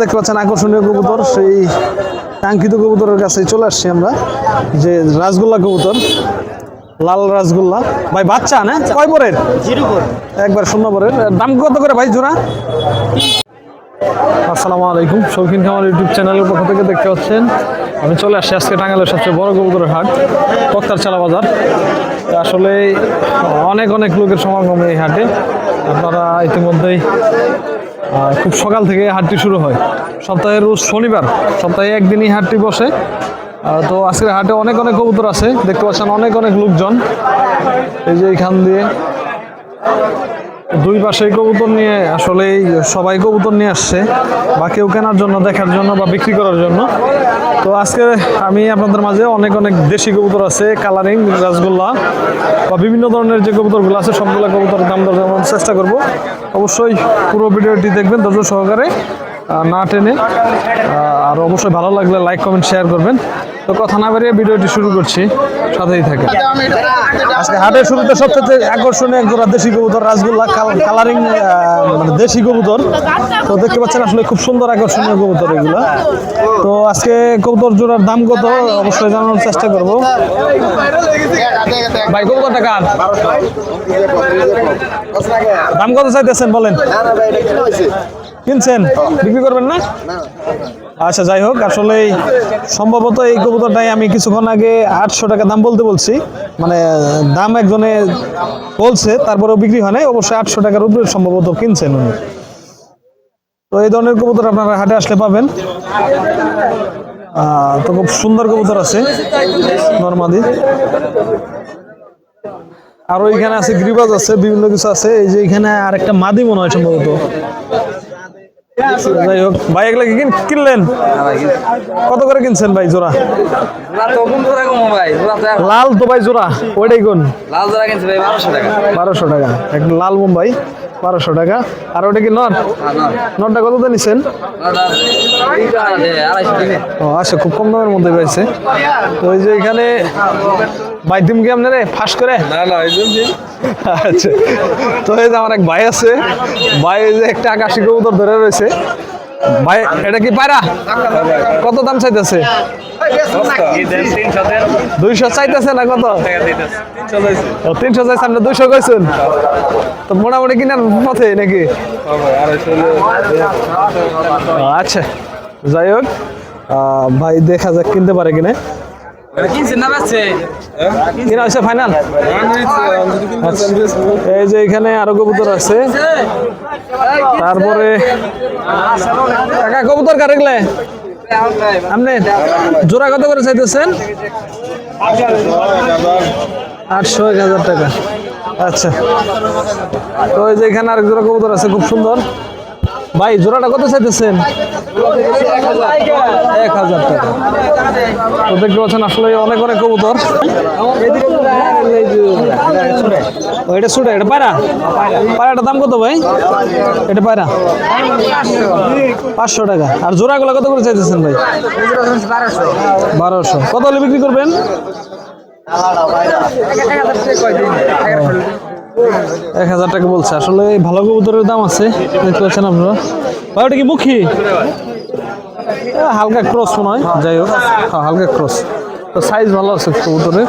দেখতে পাচ্ছেন আকর্ষণীয় কবুতর সেই কাঙ্ক্ষিত কবুতরের কাছে চলে আসছি আমরা। যে রাসগোল্লা কবুতর লাল রাসগোল্লা। ভাই বাচ্চা না? কয় পরের একবার শূন্য পরের দাম কত করে ভাই জোড়া? আসসালামু আলাইকুম। শৌখিন খামার ইউটিউব চ্যানেলের পক্ষ থেকে দেখতে পাচ্ছেন আমি চলে আসছি আজকে টাঙ্গাইলের সবচেয়ে বড় কবুতরের হাট বক্তার চালা বাজার। আসলে অনেক অনেক লোকের সমাগম এই হাটে। আপনারা ইতিমধ্যেই খুব সকাল থেকে হাটটি শুরু হয়। সপ্তাহের রোজ শনিবার, সপ্তাহে একদিনই হাটটি বসে। তো আজকের হাটে অনেক অনেক কবুতর আছে। দেখতে পাচ্ছেন অনেক অনেক লোকজন। এই যে এইখান দিয়ে দুই পাশেই কবুতর নিয়ে আসলে সবাই কবুতর নিয়ে আসছে, বা কেউ কেনার জন্য, দেখার জন্য, বা বিক্রি করার জন্য। তো আজকে আমি আপনাদের মাঝে অনেক অনেক দেশি কবুতর আছে, কালারিং, রাসগোল্লা, বা বিভিন্ন ধরনের যে কবুতরগুলো আছে, সবগুলো কবুতর দাম দর চেষ্টা করব। অবশ্যই পুরো ভিডিওটি দেখবেন ধৈর্য সহকারে। না টেনে আর অবশ্যই ভালো লাগলে লাইক কমেন্ট শেয়ার করবেন। তো কথা না বেরিয়ে ভিডিওটি শুরু করছি। সাথেই থাকে আজকে হাটের শুরুতে সবচেয়ে আকর্ষণীয় এক জোড়া দেশি কবুতর রাসগোল্লা কাল- কালারিং মানে দেশি কবুতর। তো দেখতে পাচ্ছেন আসলে খুব সুন্দর আকর্ষণীয় কবুতর এগুলো। তো আজকে কবুতর জোড়ার দাম কত অবশ্যই জানানোর চেষ্টা করব। ভাই কার দাম কত চাইতেছেন বলেন? কিনছেন? বিক্রি করবেন না? আচ্ছা যাই হোক আসলে সম্ভবত এই কবুতরটাই আমি কিছুক্ষণ আগে আটশো টাকা দাম বলতে বলছি। মানে দাম একজনে বলছে তারপরেও বিক্রি হয় নাই অবশ্যই আটশো টাকার উপরে সম্ভবত কিনছেন উনি। তো এই ধরনের কবুতর আপনারা হাটে আসলে পাবেন। তো খুব সুন্দর কবুতর আছে নর্মাদি। আরও এখানে আছে গ্রিবাজ আছে বিভিন্ন কিছু আছে। এই যে এখানে আরেকটা মাদি মনে হয় সম্ভবত। যাই হোক ভাই এগুলা কি কিন- কিনলেন? কত করে কিনছেন ভাই জোড়া? লাল তো ভাই জোড়া ওইটাই কোন? লাল জোড়া কিনছি ভাই বারোশো টাকা। বারোশো টাকা। একটা লাল মুম্বাই বারোশো টাকা। আর ওটা কি নট নটটা কত নিছেন? ও আচ্ছা খুব কম দামের মধ্যে পাইছে তো ওই যে এখানে দিম কি আপনারে? ফাঁস করে? না না আচ্ছা তো এই যে আমার এক ভাই আছে। ভাই যে একটা আকাশি কবুতর ধরে রয়েছে। ভাই এটা কি পায়রা? কত দাম চাইতেছে? চাইতেছে না তিনশো মোটামুটি কিনার পথে নাকি? আচ্ছা। যাই হোক ভাই দেখা যাক কিনতে পারে কিনে। ফাইনাল এই যে এখানে আরও কবুতর আছে। তারপরে কবুতর কার এগুলা? আপনি জোড়া কত করে চাইতেছেন? আটশো, এক হাজার টাকা। আচ্ছা। তো এই যে এখানে আরেক জোড়া কবুতর আছে, খুব সুন্দর। ভাই, জোড়াটা কত চাইতেছেন? এক হাজার টাকা। তো দেখতে পাচ্ছেন, আসলে অনেক অনেক কবুতর। এটা শুটে এটা পায়রা? পায়রাটার দাম কত ভাই? এটা পায়রা? পাঁচশো টাকা। আর জোড়াগুলো কত করে চাইতেছেন ভাই? বারোশো। কত হলে বিক্রি করবেন? এক হাজার টাকা বলছে। আসলে ভালো কবুতরের দাম আছে দেখতে পাচ্ছেন আপনারা। ভাই ওটা কি মুখী? হালকা ক্রস মনে হয়। যাই হোক হ্যাঁ, হালকা ক্রস তো সাইজ ভালো আছে কবুতরের।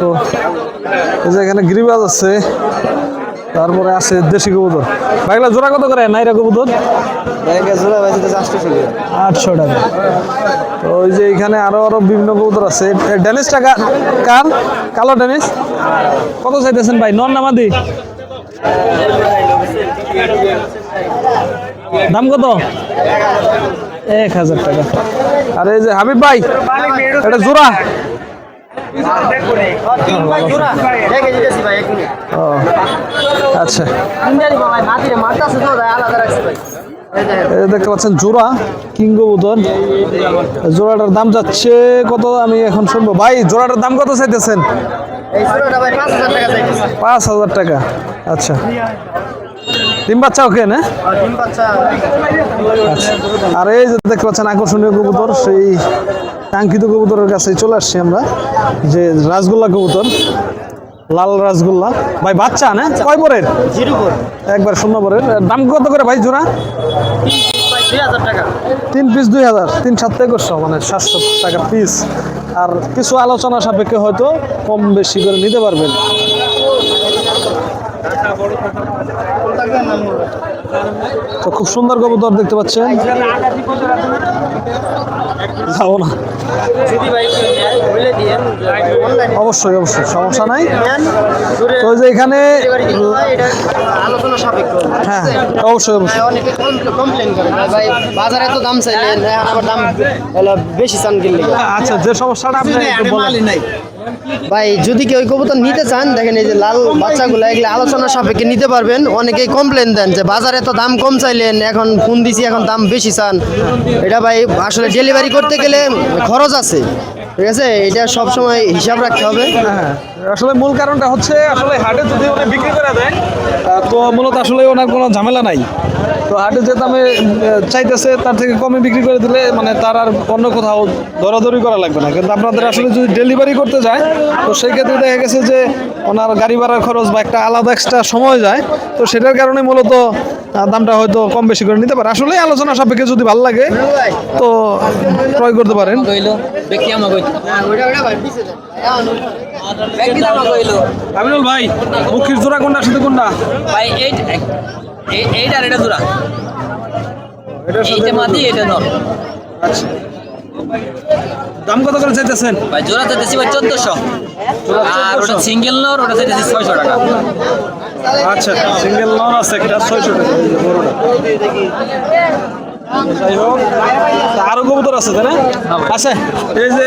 তো এই যে এখানে গ্রিবাজ আছে তারপরে আছে দেশি কবুতর। ভাইগুলা জোড়া কত করে? নাইরা কবুতর? আটশো টাকা। তো ওই যে এখানে আরও আরও বিভিন্ন কবুতর আছে। এ, ড্যানিশটা কার কার? কালো ড্যানিশ কত চাইতেছেন ভাই? নন নামাদি দাম কত? এক হাজার টাকা। আর এই যে হাবিব ভাই এটা জোড়া? ও আচ্ছা। যে দেখতে পাচ্ছেন জোড়া কিংগবুতর জোড়াটার দাম যাচ্ছে কত আমি এখন শুনব। ভাই জোড়াটার দাম কত চাইতেছেন? পাঁচ হাজার টাকা আচ্ছা। ডিম বাচ্চা ওকে না? আচ্ছা। আর এই যে দেখতে পাচ্ছেন আকর্ষণীয় কবুতর সেই কাঙ্ক্ষিত কবুতরের কাছে চলে আসছি আমরা যে রাসগোল্লা কবুতর। লাল রাসগোল্লা। ভাই বাচ্চা না? কয় পরের একবার শূন্য পরের দাম কত করে ভাই জোড়া? তিন পিস দুই হাজার। তিন সাত থেকে করছ মানে সাতশো টাকা পিস আর কিছু আলোচনা সাপেক্ষে হয়তো কম বেশি করে নিতে পারবেন। তো খুব সুন্দর কবুতর দেখতে পাচ্ছেন। যাব না। অবশ্যই অবশ্যই সমস্যা নাই। তো যে এখানে এটা হ্যাঁ অবশ্যই বাজারে তো দাম চাইলেন এখন আবার দাম বেশি চান কিনলে আচ্ছা যে সমস্যাটা আপনি। ভাই, যদি কেউ কবুতর নিতে চান, দেখেন এই যে লাল বাচ্চাগুলো, এগুলো আলোচনা সাপেক্ষে নিতে পারবেন। অনেকেই কমপ্লেন দেন যে বাজারে তো দাম কম চাইলেন, এখন ফোন দিছি, এখন দাম বেশি চান। এটা ভাই, আসলে ডেলিভারি করতে গেলে খরচ আছে, ঠিক আছে? এটা সব সময় হিসাব রাখতে হবে। হ্যাঁ আসলে মূল কারণটা হচ্ছে, আসলে হাটে যদি বিক্রি করে দেয় তো মূলত আসলে ওনার কোনো ঝামেলা নাই। তো হাটে যে দামে চাইতেছে তার থেকে কমে বিক্রি করে দিলে মানে তার আর অন্য কোথাও দরাদরি করা লাগবে না। কিন্তু আপনাদের আসলে যদি ডেলিভারি করতে যায় তো সেই ক্ষেত্রে দেখা গেছে যে ওনার গাড়ি ভাড়ার খরচ বা একটা আলাদা এক্সট্রা সময় যায় তো সেটার কারণে মূলত দামটা হয়তো কম বেশি করে নিতে পারে। আসলে আলোচনা সাপেক্ষে যদি ভালো লাগে তো ক্রয় করতে পারেন। আমিনুল ভাই মুখির জোড়া কোনটা সাথে কোনটা? ভাই এই এই- এটা জোড়া। এইটা মাদি এটা নর। আচ্ছা। দাম কত করে চাইতেছেন? ভাই জোড়া চাইতেছি ভাই চোদ্দশো। আর ওটা সিঙ্গেল নর ওটা চাইতেছি ছয়শো টাকা। আচ্ছা সিঙ্গেল নর আছে একটা ছয়শো টাকা বড়টা। যাই হোক আরও কবুতর আছে তাই না? আছে এই যে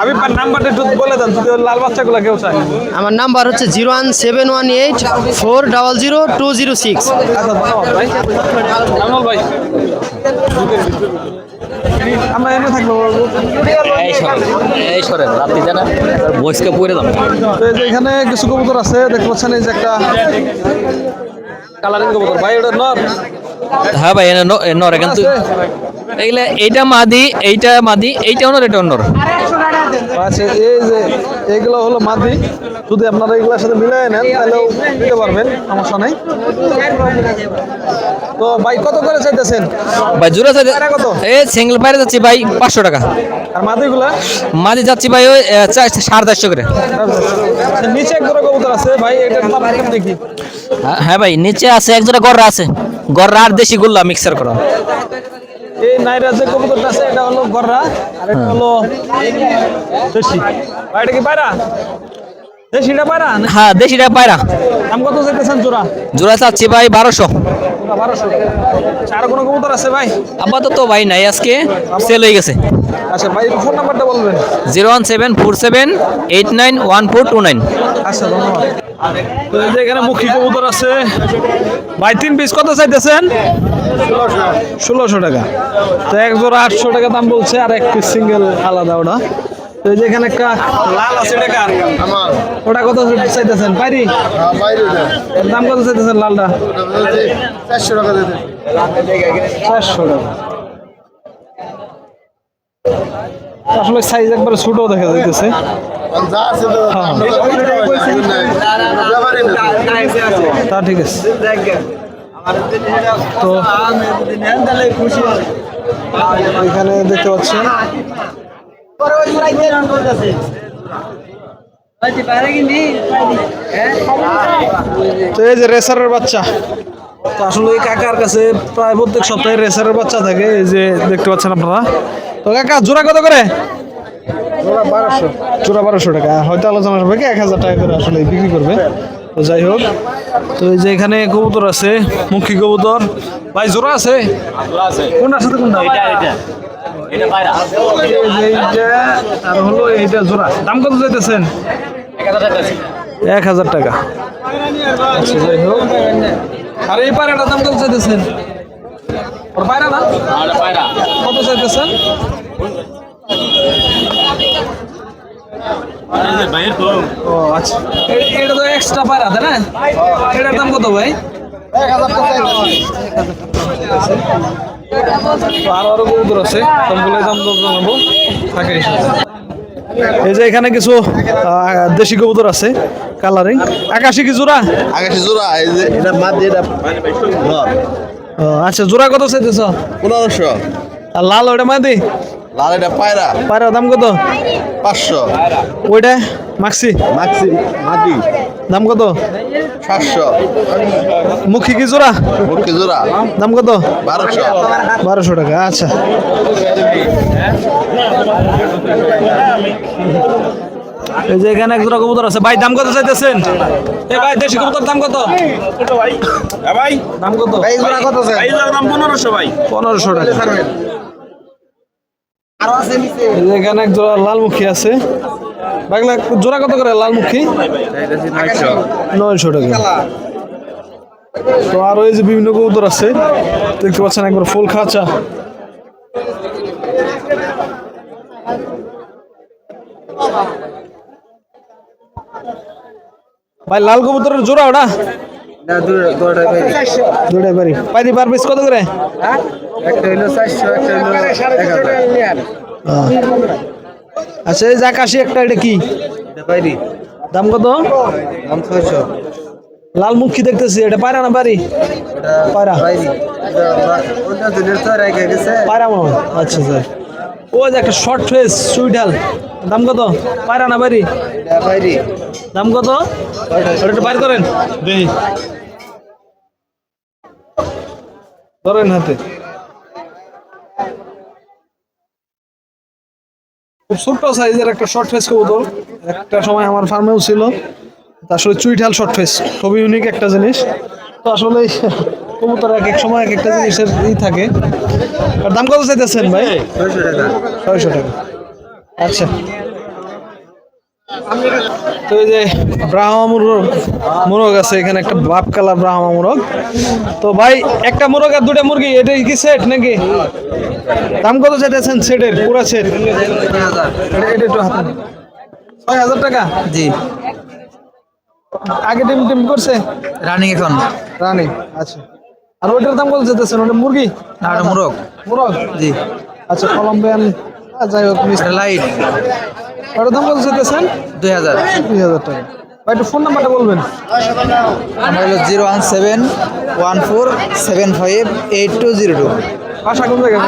আমি নাম্বারটা একটু বলে দেন যদি লাল বাচ্চাগুলো কেউ চায়। আমার নাম্বার হচ্ছে zero one seven one eight four double zero two zero six. আচ্ছা ভাই। ভাই। আমরা এনে থাকব এই সরেন এই সরেন রাত্রি জানা বয়সকে পড়ে দাম তো এখানে কিছু কবুতর আছে দেখতে পাচ্ছেন এই যে একটা কালারিং কবুতর ভাই ওটা নর। হ্যাঁ ভাই নর কিন্তু এগুলা এইটা মাদি এইটা মাদি এইটা অনর এটা অনর আচ্ছা এই যে এগুলো হলো মাদি যদি আপনারা এগুলোর সাথে মিলাই নেন তাহলেও দিতে পারবেন সমস্যা নেই। তো ভাই কত করে চাইতেছেন? ভাই জোড়া চাইতে কত? এই সিঙ্গেল পায়রা যাচ্ছি ভাই পাঁচশো টাকা। আর মাদিগুলা? মাদি যাচ্ছি ভাই ওই সাড়ে চারশো করে। আচ্ছা, নিচে এক জোড়া কবুতর আছে ভাই কেমন দেখি? হ্যাঁ- ভাই নিচে আছে এক জোড়া গররা আছে। গররা আর দেশি গুল্লা মিক্সার করা। এই নাইরা যে কবুতরটা আছে এটা হলো গররা আর এটা হলো দেশি। ভাই এটা কি পায়রা? দেশিটা পায়রা? হ্যাঁ দেশিটা পায়রা। দাম কত চাইতেছেন জোড়া? জোড়া চাচ্ছি ভাই বারোশো। জোড়া বারোশো আচ্ছা, আর কোনো কবুতর আছে ভাই? আপাতত ভাই নাই আজকে সেল হয়ে গেছে। আচ্ছা ভাই ফোন নাম্বারটা বলবেন। Zero one seven four seven eight nine one four two nine. আচ্ছা ধন্যবাদ। এখানে মুখী কবুতর আছে। ভাই তিন পিস কত চাইতেছেন? ষোলোশো। টাকা। তো এক জোড়া আটশো টাকা দাম বলছে আর এক পিস সিঙ্গেল আলাদা ওটা। তো এই যে এখানে একটা লাল আছে টাকা ওটা কত চাইতেছেন? পারি এর দাম কত চাইতেছেন লালটা? চারশো টাকা দিতে চারশো টাকা। আসলে সাইজ একবারে ছোট দেখা যাইতেছে। যা আছে তো ঠিক আছে। তো এখানে দেখতে পাচ্ছেন। তো এই যে রেসারের বাচ্চা। তো আসলে এই কাকার কাছে প্রায় প্রত্যেক সপ্তাহে রেসারের বাচ্চা থাকে এই যে দেখতে পাচ্ছেন আপনারা। তো কাকা জোড়া কত করে? জোড়া বারোশো। টাকা। হয়তো আলোচনা হবে কি এক হাজার টাকা করে আসলে বিক্রি করবে। তো যাই হোক তো এই যে এখানে কবুতর আছে মুখী কবুতর। ভাই জোড়া আছে? কোনটার সাথে কোনটা? আর হলো এইটা জোড়া। দাম কত চাইতেছেন? এক হাজার টাকা আচ্ছা যাই হোক। আর এই পায়রাটার দাম কত চাইতেছেন? ওর পায়রা না? কত চাইতেছেন? ও আচ্ছা। এটা তো এক্সট্রা পায়রা তাই না? এটার দাম কত ভাই? তো আরও আরও কবুতর আছে সবগুলোই দাম দর জানাব থাকে এই যে এখানে কিছু দেশি কবুতর আছে কালারিং আকাশি কি জোড়া? আকাশি জোড়া এই যে এটা মাদি এটা আচ্ছা জোড়া কত চাইতেছ? পনেরোশো। আর লাল ওটা মাদি? লাল এটা পায়রা। পায়রা দাম কত? পাঁচশো। ওইটা মাক্সি? মাক্সি মাদি। দাম কত? সাতশো। মুখী কি জোড়া? মুখি জোড়া? দাম কত? বারোশো। বারোশো টাকা আচ্ছা। এই যে এখানে এক জোড়া কবুতর আছে। ভাই দাম কত চাইতেছেন? এ ভাই দেশি কবুতর দাম কত? ভাই দাম কত? এই জোড়া কত আছে? দাম ভাই। টাকা। এই যে এখানে এক জোড়া লালমুখী আছে। বাগলা জোড়া কত করে লালমুখী? নয়শো টাকা। তো আরও এই যে বিভিন্ন কবুতর আছে দেখতে পাচ্ছেন একবার ফুল খাঁচা। ভাই লাল কবুতরের জোড়া ওটা? দুটাই পারি পাইরি পার পিস কত করে? আহ। আচ্ছা এই যে আকাশি একটা এটা কি? দাম কত? লাল মুখী দেখতেছি এটা পায়রা না বাড়ি? পায়রা। পায়রা মনে আচ্ছা স্যার ও যে একটা শর্ট ফেস সুইডাল দাম কত? পায়রা না বাড়ি? দাম কত? ওটা একটু বাইর করেন। দেখি ধরেন হাতে। খুব ছোট্ট সাইজের একটা শর্ট ফেস কবুতর। একটা সময় আমার ফার্মেও ছিল। তা আসলে চুইঠাল শর্ট ফেস খুবই ইউনিক একটা জিনিস। তো আসলে কবুতর এক এক সময় এক একটা জিনিসের ই থাকে। আর দাম কত চাইতেছেন ভাই? ছয়শো টাকা। আচ্ছা। তো এই যে ব্রাহ্মা মুরগ মুরগ আছে এখানে একটা বাপ কালার ব্রাহ্মা মুরগ তো ভাই একটা মুরগ আর দুটা মুরগি এটাই কি সেট নাকি? দাম কত চাইতেছেন সেটের পুরো সেট এটা একটু হাতে ছয় হাজার টাকা? জি। আগে টিম টিম করছে? রানিং এখন। রানি আচ্ছা। আর ওইটার দাম কত চাইতেছেন? ওটা মুরগি? না ওটা মোরগ। মুরগ? জি। আচ্ছা কলম্বিয়ান যাই হোক। লাইট ওটার দাম কত চাইতেছেন? দুই হাজার। দুই হাজার টাকা। ভাই একটু ফোন নাম্বারটা বলবেন। আমার হলো zero one seven one four seven five eight two zero two. বাসা কোন জায়গায়?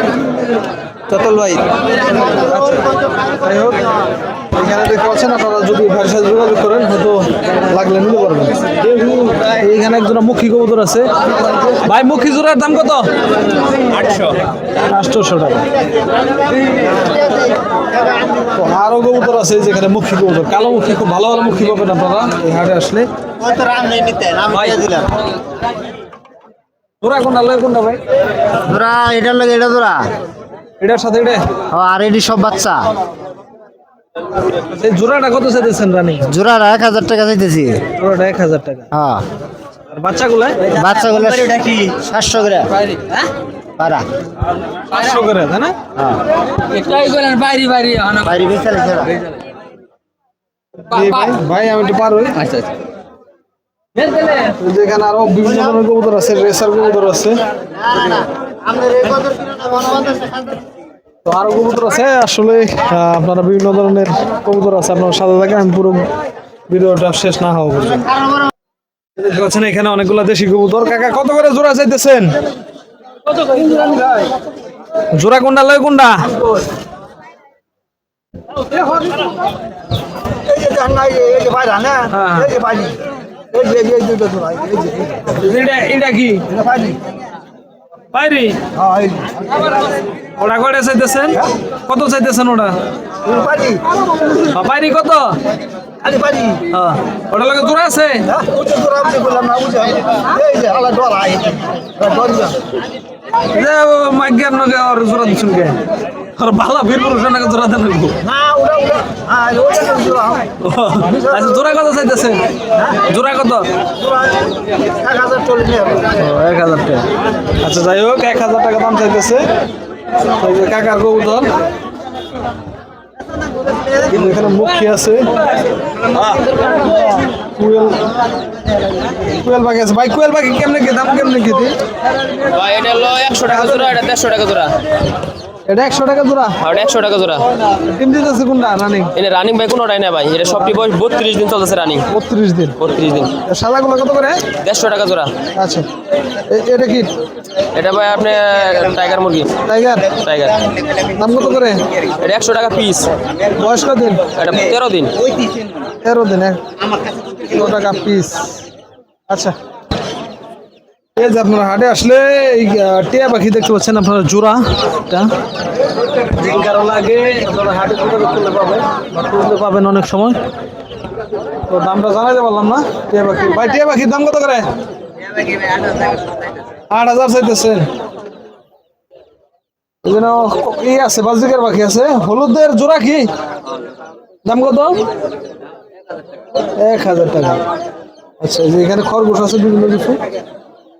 চতল ভাই। যাই হোক। এখানে দেখতে পাচ্ছেন আপনারা যদি ভাইয়ের সাথে যোগাযোগ করেন হয়তো লাগলে নিতে পারবেন। এইখানে একজন মুখী কবুতর আছে। ভাই মুখী জোড়ার দাম কত? আটশো। আটশোশো টাকা। তো আরও কবুতর আছে যেখানে মুখী কবুতর। কালো মুখী খুব ভালো ভালো মুখী পাবেন আপনারা এই হাটে আসলে। জোড়া কোনটা লয় কোনটা ভাই? তোরা এটার লাগে এটা তোরা এটার সাথে এটা? আর এটি সব বাচ্চা। এই জোড়াটা কত চাইতেছেন রানি? জোড়ার এক হাজার টাকা চাইতেছি। জোড়াটা এক হাজার টাকা। হ্যাঁ আর বাচ্চাগুলা? বাচ্চাগুলো সাতশো করে। পারা পাঁচশো করে তাই না? বাইরে বেচালে ছাড়া। এই ভাই ভাই আমি একটু পার হই। আচ্ছা আচ্ছা। এখানে আরও বিভিন্ন ধরনের কবুতর আছে রেসার কবুতর আছে। তো আরও কবুতর আছে আসলে আপনারা বিভিন্ন ধরনের কবুতর আছে আপনার সাথে থাকে আমি পুরো ভিডিওটা শেষ না হওয়া পর্যন্ত। দেখতে পাচ্ছেন এখানে অনেকগুলো দেশি কবুতর। কাকা কত করে জোড়া চাইতেছেন? জোড়া কোনটা লয় কোনটা? হ্যাঁ। এটা কি? বাইরে? ওটা কয়টা চাইতেছেন? কত চাইতেছেন ওটা হ্যাঁ, বাইরে কত? হ্যাঁ। ওটা লাগে জোড়া আছে? যে মাইগ্যার নগে আর জোড়া দিচ্ছেন কে? আর বালা বীর পুরুষের নাকি জোড়া দেন লাগবো। আচ্ছা জোড়া কত চাইতেছেন জোড়া কত? এক হাজার টাকা। আচ্ছা যাই হোক এক হাজার টাকা দাম চাইতেছে। কাকার কবুতর। এখানে মুখী আছে। কুয়েল কুয়েল পাখি আছে। ভাই কুয়েল পাখি কেমনে কি দাম কেমনে কি ভাই এটা হলো একশো টাকা জোড়া এটা দেড়শো টাকা জোড়া। এটা একশো টাকা জোড়া? আর একশো টাকা জোড়া। ডিম দিতেছে কোনটা? রানিং? এটা রানিং ভাই কোনোটাই না ভাই। এটা সবটি বয়স বত্রিশ দিন চলতেছে রানিং। বত্রিশ দিন। বত্রিশ দিন। সাদাগুলো কত করে? দেড়শো টাকা জোড়া। আচ্ছা। এটা কি? এটা ভাই আপনি টাইগার মুরগি। টাইগার? টাইগার। দাম কত করে? এটা একশো টাকা পিস বয়স দিন? এটা তেরো দিন। তেরো দিন একশো টাকা পিস আচ্ছা। এই যে আপনারা হাটে আসলে এই টিয়া পাখি দেখতে পাচ্ছেন আপনারা জোড়া কারও লাগে আপনারা হাটে পাবেন। পাবেন অনেক সময়। তো দামটা জানাইতে পারলাম না টিয়া পাখি। ভাই টিয়া পাখির দাম কত করে? আট হাজার চাইতেছেন এই জন্য ই আছে বাজরিকার পাখি আছে। হলুদের জোড়া কি? দাম কত? এক হাজার টাকা। আচ্ছা যে এখানে খরগোশ আছে বিভিন্ন কিছু।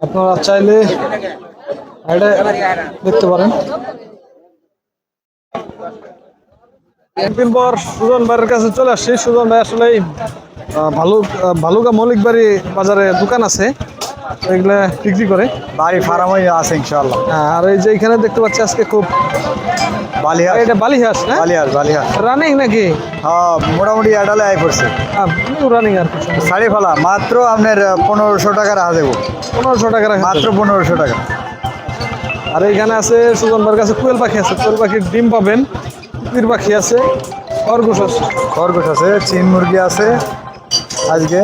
আপনারা চাইলে দেখতে পারেন। একদিন পর সুজন ভাইয়ের কাছে চলে আসছি। সুজন ভাই আসলে ভালুক ভালুকা মৌলিক বাড়ি বাজারে দোকান আছে। এগুলা বিক্রি করে? বাড়ি ফার্মই আছে ইনশাল্লাহ আর এই যে এখানে দেখতে পাচ্ছি আজকে খুব বালিহাস। এটা বালিহাস না বালিহাস বালিহাস। রানিং নাকি? হ্যাঁ মোটামুটি অ্যাডালে আয় করছে রানিং আর। শাড়ি ফেলা মাত্র আপনার পনেরোশো টাকা রাখা দেবো। পনেরোশো টাকা মাত্র পনেরোশো টাকা। আর এইখানে আছে সুজন ভাইয়ের কাছে কোয়েল পাখি আছে। কোয়েল পাখির ডিম পাবেন কুকির পাখি আছে খরগোশ আছে। খরগোশ আছে চিন মুরগি আছে আজকে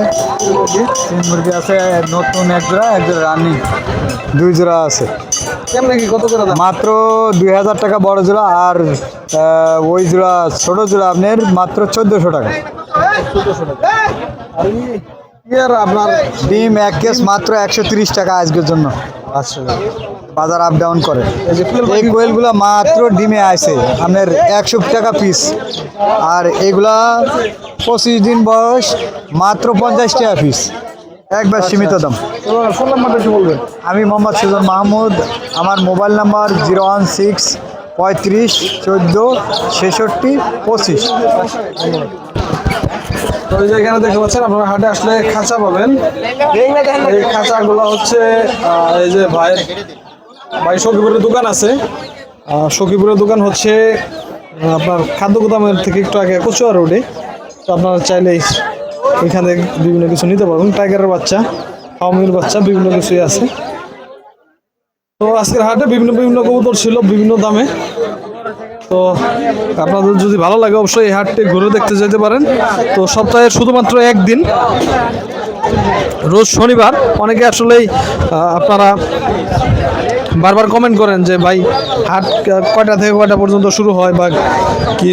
তিন মুরগি আছে নতুন এক জোড়া এক জোড়া রানিং দুই জোড়া আছে। কেমন কি কত করে মাত্র দুই হাজার টাকা বড় জোড়া আর ওই জোড়া ছোট জোড়া আপনার মাত্র চোদ্দশো টাকা। আপনার ডিম এক কেস মাত্র একশো তিরিশ টাকা আজকের জন্য। আচ্ছা বাজার আপ ডাউন করে। এই কোয়েলগুলো মাত্র ডিমে আসে আপনার একশো টাকা পিস আর এগুলা পঁচিশ দিন বয়স মাত্র পঞ্চাশ টাকা পিস একবার সীমিত দাম। ফোন নাম্বারটা একটু বলবেন? আমি মোহাম্মদ সুজন মাহমুদ। আমার mobile number zero one six পঁয়ত্রিশ চোদ্দ ছেষট্টি পঁচিশ। তো এই যে এখানে দেখতে পাচ্ছেন, আপনারা হাটে আসলে খাঁচা পাবেন। এই খাঁচাগুলো হচ্ছে এই যে ভাই ভাই সখীপুরের দোকান আছে। সখীপুরের দোকান হচ্ছে আপনার খাদ্য গুদামের থেকে একটু আগে কচুয়া রোডে। তো আপনারা চাইলে এখানে বিভিন্ন কিছু নিতে পারবেন। টাইগারের বাচ্চা হাউমির বাচ্চা, বিভিন্ন কিছুই আছে। তো আজকের হাটে বিভিন্ন বিভিন্ন কবুতর ছিল, বিভিন্ন দামে। তো আপনাদের যদি ভালো লাগে অবশ্যই এই হাটটি ঘুরে দেখতে যেতে পারেন। তো সপ্তাহে শুধুমাত্র একদিন, রোজ শনিবার, অনেকে আসলেই আপনারা বারবার কমেন্ট করেন যে, ভাই, হাট কয়টা থেকে কয়টা পর্যন্ত শুরু হয় বা কি,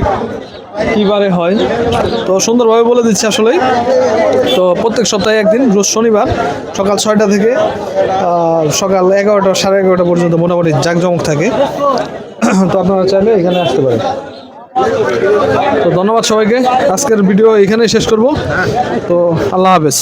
কিবারে হয়? তো সুন্দরভাবে বলে দিচ্ছি আসলেই। তো প্রত্যেক সপ্তাহে একদিন, রোজ শনিবার, সকাল ছয়টা থেকে সকাল এগারোটা, সাড়ে এগারোটা পর্যন্ত মোটামুটি জাঁকজমক থাকে। তো আপনারা চাইলে এখানে আসতে পারেন। তো ধন্যবাদ সবাইকে। আজকের ভিডিও এখানেই শেষ করব। তো আল্লাহ হাফেজ।